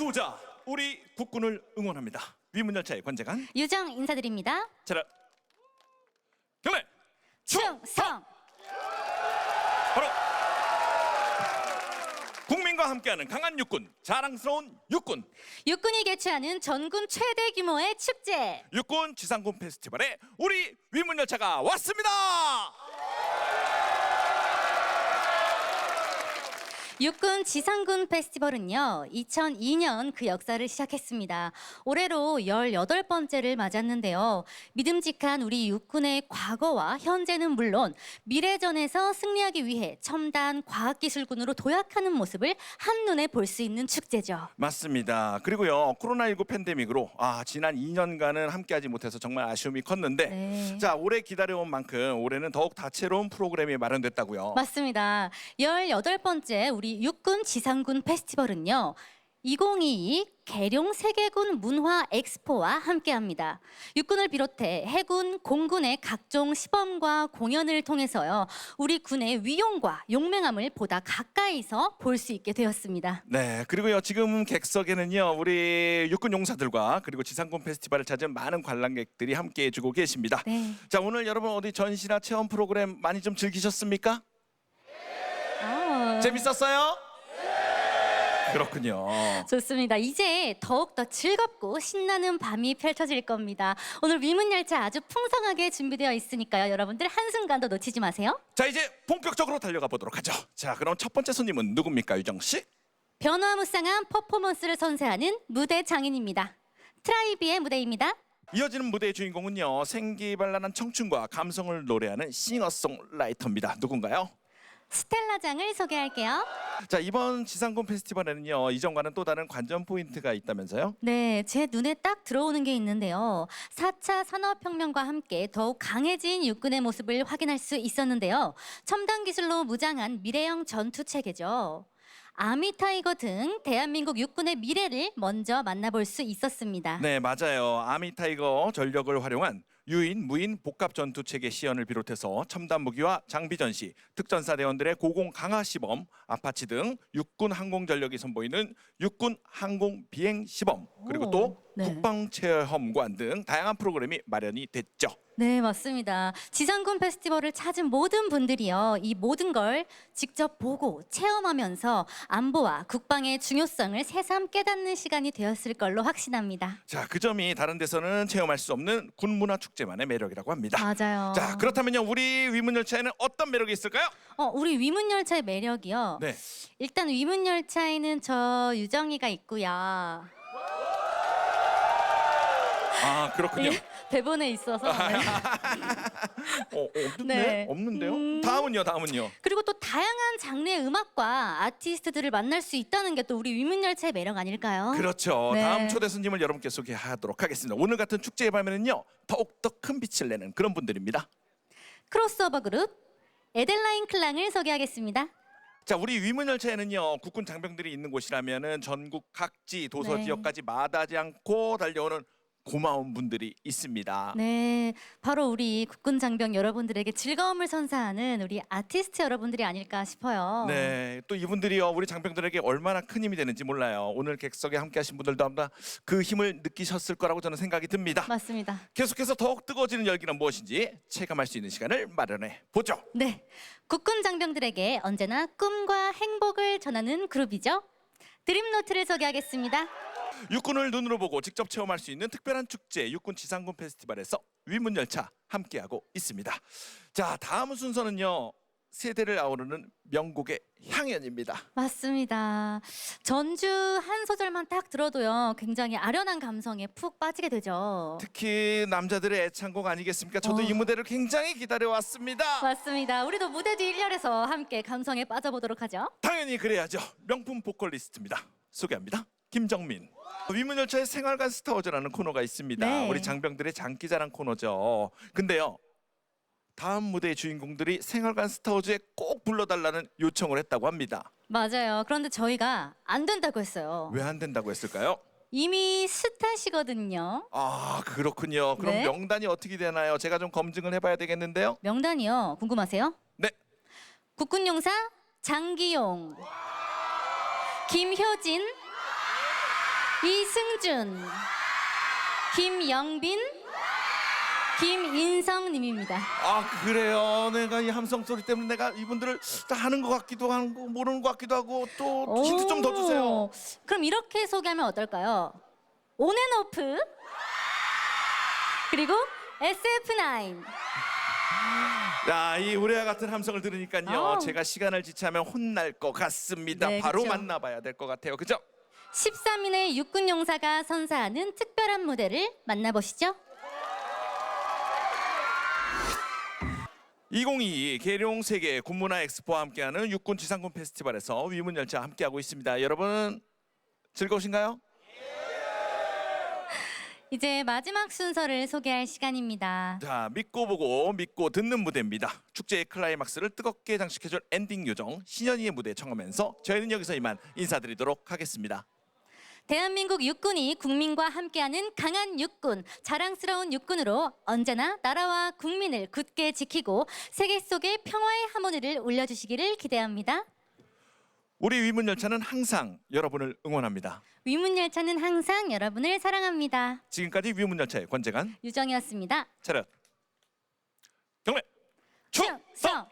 싸우자 우리 국군을 응원합니다. 위문열차의 관장관 유정 인사드립니다. 차렷 경례 충성! 바로 국민과 함께하는 강한 육군 자랑스러운 육군 육군이 개최하는 전군 최대 규모의 축제. 육군 지상군 페스티벌에 우리 위문열차가 왔습니다. 육군 지상군 페스티벌은요, 2002년 그 역사를 시작했습니다. 올해로 18번째를 맞았는데요. 믿음직한 우리 육군의 과거와 현재는 물론 미래전에서 승리하기 위해 첨단 과학기술군으로 도약하는 모습을 한눈에 볼 수 있는 축제죠. 맞습니다. 그리고요 코로나19 팬데믹으로 아 지난 2년간은 함께하지 못해서 정말 아쉬움이 컸는데 네. 자 올해 기다려온 만큼 올해는 더욱 다채로운 프로그램이 마련됐다고요. 맞습니다. 18번째 우리 육군 지상군 페스티벌은요. 2022 계룡 세계군 문화 엑스포와 함께합니다. 육군을 비롯해 해군, 공군의 각종 시범과 공연을 통해서요. 우리 군의 위용과 용맹함을 보다 가까이서 볼 수 있게 되었습니다. 네, 그리고요 지금 객석에는요 우리 육군 용사들과 그리고 지상군 페스티벌을 찾은 많은 관람객들이 함께해주고 계십니다. 네. 자 오늘 여러분 어디 전시나 체험 프로그램 많이 좀 즐기셨습니까? 아, 재밌었어요? 그렇군요. 좋습니다. 이제 더욱더 즐겁고 신나는 밤이 펼쳐질 겁니다. 오늘 위문열차 아주 풍성하게 준비되어 있으니까요. 여러분들 한순간도 놓치지 마세요. 자 이제 본격적으로 달려가 보도록 하죠. 자 그럼 첫 번째 손님은 누굽니까 유정 씨? 변화무쌍한 퍼포먼스를 선사하는 무대 장인입니다. 트라이비의 무대입니다. 이어지는 무대의 주인공은요 생기발랄한 청춘과 감성을 노래하는 싱어송라이터입니다. 누군가요? 스텔라장을 소개할게요. 자 이번 지상군 페스티벌에는요 이전과는 또 다른 관전 포인트가 있다면서요? 네, 제 눈에 딱 들어오는 게 있는데요. 4차 산업혁명과 함께 더욱 강해진 육군의 모습을 확인할 수 있었는데요. 첨단 기술로 무장한 미래형 전투 체계죠. 아미 타이거 등 대한민국 육군의 미래를 먼저 만나볼 수 있었습니다. 네 맞아요. 아미 타이거 전력을 활용한 유인 무인 복합 전투 체계 시연을 비롯해서 첨단 무기와 장비 전시, 특전사 대원들의 고공 강화 시범, 아파치 등 육군 항공 전력이 선보이는 육군 항공 비행 시범 그리고 오, 또 네. 국방 체험관 등 다양한 프로그램이 마련이 됐죠. 네, 맞습니다. 지상군 페스티벌을 찾은 모든 분들이요. 이 모든 걸 직접 보고 체험하면서 안보와 국방의 중요성을 새삼 깨닫는 시간이 되었을 걸로 확신합니다. 자, 그 점이 다른 데서는 체험할 수 없는 군문화 축제만의 매력이라고 합니다. 맞아요. 자, 그렇다면요. 우리 위문열차에는 어떤 매력이 있을까요? 어, 우리 위문열차의 매력이요. 네. 일단 위문열차에는 저 유정이가 있고요. 아, 그렇군요. 이게 대본에 있어서. 네. 어, 어, 없는데? 네. 없는데요? 음. 다음은요, 다음은요. 그리고 또 다양한 장르의 음악과 아티스트들을 만날 수 있다는 게 또 우리 위문열차의 매력 아닐까요? 그렇죠. 네. 다음 초대 손님을 여러분께 소개하도록 하겠습니다. 오늘 같은 축제의 밤에는요, 더욱더 큰 빛을 내는 그런 분들입니다. 크로스오버 그룹 에델라인 클랑을 소개하겠습니다. 자, 우리 위문열차에는요, 국군 장병들이 있는 곳이라면은 전국 각지 도서 네. 지역까지 마다하지 않고 달려오는 고마운 분들이 있습니다. 네, 바로 우리 국군 장병 여러분들에게 즐거움을 선사하는 우리 아티스트 여러분들이 아닐까 싶어요. 네, 또 이분들이요 우리 장병들에게 얼마나 큰 힘이 되는지 몰라요. 오늘 객석에 함께하신 분들도 아마 그 힘을 느끼셨을 거라고 저는 생각이 듭니다. 맞습니다. 계속해서 더욱 뜨거워지는 열기는 무엇인지 체감할 수 있는 시간을 마련해 보죠. 네, 국군 장병들에게 언제나 꿈과 행복을 전하는 그룹이죠. 드림노트를 소개하겠습니다. 육군을 눈으로 보고 직접 체험할 수 있는 특별한 축제 육군 지상군 페스티벌에서 위문 열차 함께하고 있습니다. 자, 다음 순서는요 세대를 아우르는 명곡의 향연입니다. 맞습니다. 전주 한 소절만 딱 들어도요, 굉장히 아련한 감성에 푹 빠지게 되죠. 특히 남자들의 애창곡 아니겠습니까? 저도 어. 이 무대를 굉장히 기다려 왔습니다. 맞습니다. 우리도 무대 뒤 1열에서 함께 감성에 빠져보도록 하죠. 당연히 그래야죠. 명품 보컬리스트입니다. 소개합니다. 김정민. 위문열차의 생활관 스타워즈라는 코너가 있습니다. 네. 우리 장병들의 장기자랑 코너죠. 근데요. 다음 무대의 주인공들이 생활관 스타워즈에 꼭 불러달라는 요청을 했다고 합니다. 맞아요. 그런데 저희가 안 된다고 했어요. 왜 안 된다고 했을까요? 이미 스타시거든요. 아 그렇군요. 그럼 네. 명단이 어떻게 되나요? 제가 좀 검증을 해봐야 되겠는데요. 명단이요. 궁금하세요? 네. 국군용사 장기용, 김효진, 이승준, 김영빈, 김인성님입니다. 아 그래요. 내가 이 함성 소리 때문에 내가 이분들을 다 하는 것 같기도 하고 모르는 것 같기도 하고 또 힌트 좀 더 주세요. 오, 그럼 이렇게 소개하면 어떨까요? 온앤오프 그리고 SF9 야, 이 우레와 같은 함성을 들으니까요. 아우. 제가 시간을 지체하면 혼날 것 같습니다. 네, 바로 그쵸. 만나봐야 될 것 같아요. 그죠? 13인의 육군 용사가 선사하는 특별한 무대를 만나보시죠. 2022 계룡 세계 군문화 엑스포와 함께하는 육군 지상군 페스티벌에서 위문 열차 함께하고 있습니다. 여러분 즐거우신가요? 이제 마지막 순서를 소개할 시간입니다. 자, 믿고 보고 믿고 듣는 무대입니다. 축제의 클라이막스를 뜨겁게 장식해줄 엔딩 요정 신현이의 무대 청하면서 저희는 여기서 이만 인사드리도록 하겠습니다. 대한민국 육군이 국민과 함께하는 강한 육군, 자랑스러운 육군으로 언제나 나라와 국민을 굳게 지키고 세계 속의 평화의 하모니를 울려주시기를 기대합니다. 우리 위문 열차는 항상 여러분을 응원합니다. 위문열차는 항상 여러분을 사랑합니다. 지금까지 위문 열차의 권재관 유정이었습니다. 차렷 경례 충성!